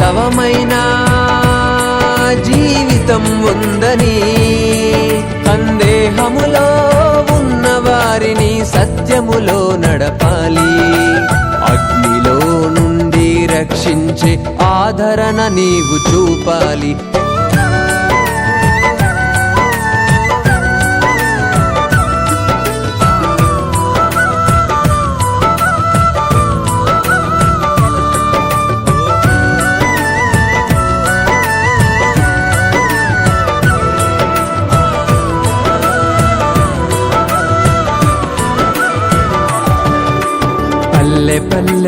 వాస్తవమైన జీవితం ఉందని సందేహములో ఉన్న వారిని సత్యములో నడపాలి. అగ్నిలో నుండి రక్షించే ఆదరణ నీవు చూపాలి.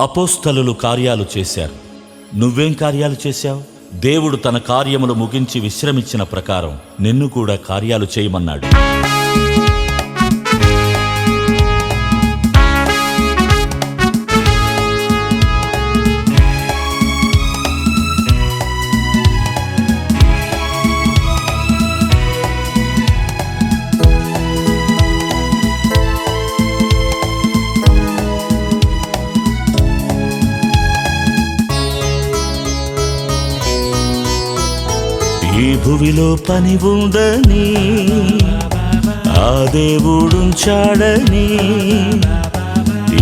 అపోస్తలులు కార్యాలు చేశారు. నువ్వేం కార్యాలు చేశావు? దేవుడు తన కార్యములు ముగించి విశ్రమించిన ప్రకారం నిన్ను కూడా కార్యాలు చేయమన్నాడు. భువిలో పని ఉందని ఆ దేవుడుంచాడని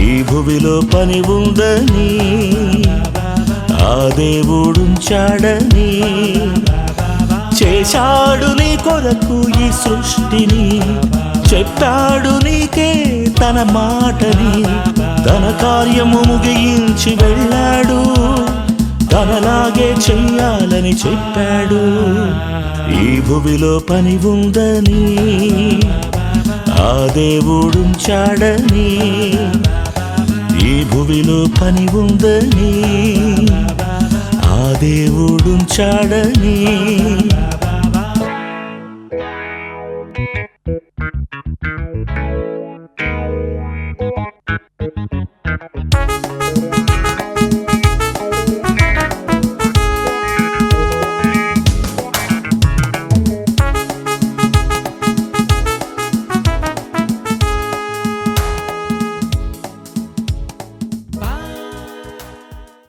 ఈ భువిలో పని ఉందని ఆ దేవుడుంచాడని చేశాడు నీ కొరకు ఈ సృష్టిని చెప్పాడు నీకే తన మాటని తన కార్యము ముగించి వెళ్ళాడు. తనలాగే చెయ్యాలని చెప్పాడు. ఈ భువిలో పని ఉందని ఆ దేవుడుంచాడని ఈ భువిలో పని ఉందని ఆ దేవుడుంచాడని